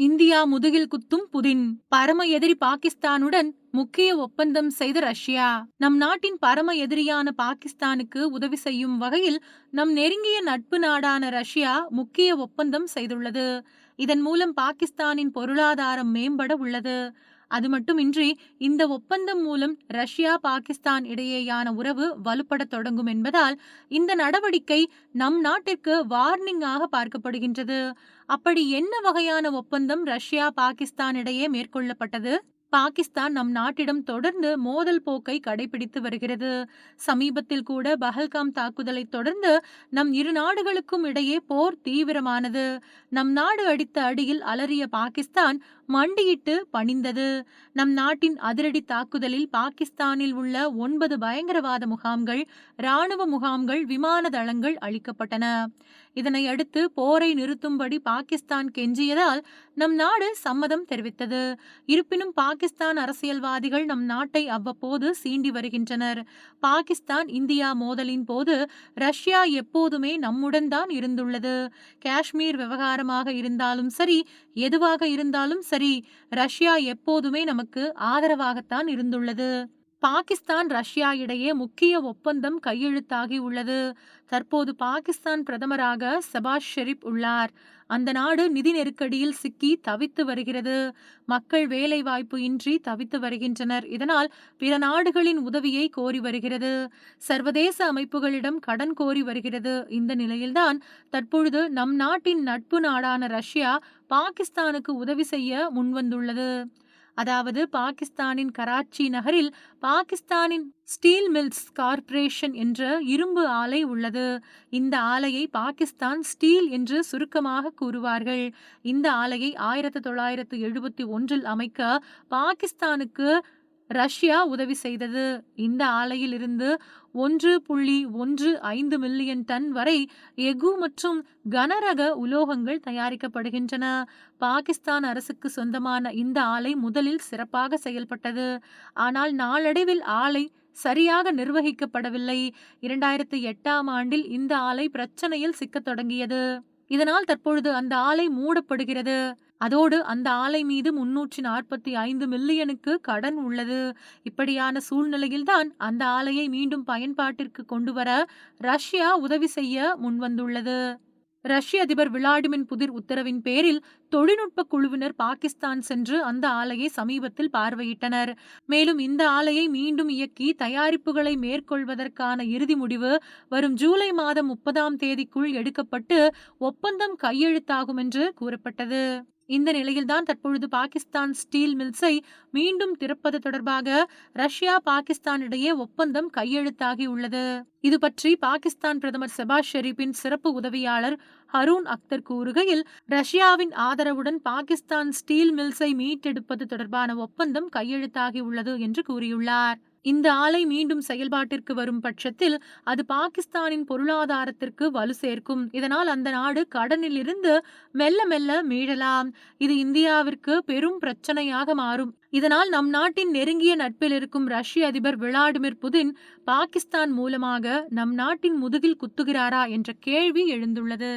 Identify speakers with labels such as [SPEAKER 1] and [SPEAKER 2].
[SPEAKER 1] India முதுகில் குத்தும் Putin பரம எதிரி பாகிஸ்தானுடன் முக்கிய ஒப்பந்தம் செய்த ரஷ்யா. நம் நாட்டின் பரம எதிரியான பாகிஸ்தானுக்கு உதவி செய்யும் வகையில் நம் நெருங்கிய நட்பு நாடான ரஷ்யா முக்கிய ஒப்பந்தம் செய்துள்ளது. இதன் மூலம் பாகிஸ்தானின் பொருளாதாரம் மேம்பட உள்ளது. அது மட்டுமின்றி இந்த ஒப்பந்தம் மூலம் ரஷ்யா பாகிஸ்தான் இடையேயான உறவு வலுப்பட தொடங்கும் என்பதால் இந்த நடவடிக்கை நம் நாட்டிற்கு வார்னிங்காக பார்க்கப்படுகின்றது. அப்படி என்ன வகையான ஒப்பந்தம் ரஷ்யா பாகிஸ்தான் இடையே மேற்கொள்ளப்பட்டது? பாகிஸ்தான் நம் நாட்டிடம் தொடர்ந்து மோதல் போக்கை கடைபிடித்து வருகிறது. சமீபத்தில் கூட பஹல்காம் தாக்குதலை தொடர்ந்து நம் இரு நாடுகளுக்கும் இடையே போர் தீவிரமானது. நம் நாடு அடித்த அடியில் அலறிய பாகிஸ்தான் மண்டியிட்டு பணிந்தது. நம் நாட்டின் அதிரடி தாக்குதலில் பாகிஸ்தானில் உள்ள ஒன்பது பயங்கரவாத முகாம்கள் இராணுவ முகாம்கள் விமான தளங்கள் அளிக்கப்பட்டன இதனையடுத்து போரை நிறுத்தும்படி பாகிஸ்தான் கெஞ்சியதால் நம் நாடு சம்மதம் தெரிவித்தது. இருப்பினும் பாகிஸ்தான் பாகிஸ்தான் அரசியல்வாதிகள் நம் நாட்டை அவ்வப்போது சீண்டி வருகின்றனர். பாகிஸ்தான் இந்தியா மோதலின் போது ரஷ்யா எப்போதுமே நம்முடன் தான் இருந்துள்ளது. காஷ்மீர் விவகாரமாக இருந்தாலும் சரி எதுவாக இருந்தாலும் சரி ரஷ்யா எப்போதுமே நமக்கு ஆதரவாகத்தான் இருந்துள்ளது. பாகிஸ்தான் ரஷ்யா இடையே முக்கிய ஒப்பந்தம் கையெழுத்தாகி உள்ளது. தற்போது பாகிஸ்தான் பிரதமராக சபாஷ் ஷெரீப் உள்ளார். அந்த நாடு நிதி நெருக்கடியில் சிக்கி தவித்து வருகிறது. மக்கள் வேலை வாய்ப்பு இன்றி தவித்து வருகின்றனர். இதனால் பிற நாடுகளின் உதவியை கோரி வருகிறது. சர்வதேச அமைப்புகளிடம் கடன் கோரி வருகிறது. இந்த நிலையில்தான் தற்பொழுது நம் நாட்டின் நட்பு நாடான ரஷ்யா பாகிஸ்தானுக்கு உதவி செய்ய முன்வந்துள்ளது. அதாவது பாகிஸ்தானின் கராச்சி நகரில் பாகிஸ்தானின் ஸ்டீல் மில்ஸ் கார்ப்பரேஷன் என்ற இரும்பு ஆலை உள்ளது. இந்த ஆலையை பாகிஸ்தான் ஸ்டீல் என்று சுருக்கமாக கூறுவார்கள். இந்த ஆலையை ஆயிரத்தி தொள்ளாயிரத்து எழுபத்தி ஒன்றில் அமைக்க பாகிஸ்தானுக்கு ரஷ்யா உதவி செய்தது. இந்த ஆலையில் இருந்து ஒன்று புள்ளி ஒன்று ஐந்து மில்லியன் டன் வரை எஃகு மற்றும் கனரக உலோகங்கள் தயாரிக்கப்படுகின்றன. பாகிஸ்தான் அரசுக்கு சொந்தமான இந்த ஆலை முதலில் சிறப்பாக செயல்பட்டது. ஆனால் நாளடைவில் ஆலை சரியாக நிர்வகிக்கப்படவில்லை. இரண்டாயிரத்தி எட்டாம் ஆண்டில் இந்த ஆலை பிரச்சனையில் சிக்கத் தொடங்கியது. இதனால் தற்பொழுது அந்த ஆலை மூடப்படுகிறது. அதோடு அந்த ஆலை மீது முன்னூற்றி நாற்பத்தி ஐந்து மில்லியனுக்கு கடன் உள்ளது. இப்படியான சூழ்நிலையில்தான் அந்த ஆலையை மீண்டும் பயன்பாட்டிற்கு கொண்டு வர ரஷ்யா உதவி செய்ய முன்வந்துள்ளது. ரஷ்ய அதிபர் விளாடிமின் புதிர் உத்தரவின் பேரில் தொழில்நுட்ப குழுவினர் பாகிஸ்தான் சென்று அந்த ஆலையை சமீபத்தில் பார்வையிட்டனர். மேலும் இந்த ஆலையை மீண்டும் இயக்கி தயாரிப்புகளை மேற்கொள்வதற்கான இறுதி முடிவு வரும் ஜூலை மாதம் முப்பதாம் தேதிக்குள் எடுக்கப்பட்டு ஒப்பந்தம் கையெழுத்தாகும் என்று கூறப்பட்டது. இந்த நிலையில்தான் தற்பொழுது பாகிஸ்தான் ஸ்டீல் மில்ஸை மீண்டும் திறப்பது தொடர்பாக ரஷ்யா பாகிஸ்தான் இடையே ஒப்பந்தம் கையெழுத்தாகி உள்ளது. இது பற்றி பாகிஸ்தான் பிரதமர் செபாஸ் ஷெரீப்பின் சிறப்பு உதவியாளர் ஹரூன் அக்தர் கூறுகையில் ரஷ்யாவின் ஆதரவுடன் பாகிஸ்தான் ஸ்டீல் மில்ஸை மீட்டெடுப்பது தொடர்பான ஒப்பந்தம் கையெழுத்தாகி உள்ளது என்று கூறியுள்ளார். இந்த ஆலை மீண்டும் செயல்பாட்டிற்கு வரும் பட்சத்தில் அது பாகிஸ்தானின் பொருளாதாரத்திற்கு வலு சேர்க்கும். இதனால் அந்த நாடு கடனில் இருந்து மெல்ல மெல்ல மீளலாம். இது இந்தியாவிற்கு பெரும் பிரச்சனையாக மாறும். இதனால் நம் நாட்டின் நெருங்கிய நட்பில் இருக்கும் ரஷ்ய அதிபர் விளாடிமிர் புதின் பாகிஸ்தான் மூலமாக நம் நாட்டின் முதுகில் குத்துகிறாரா என்ற கேள்வி எழுந்துள்ளது.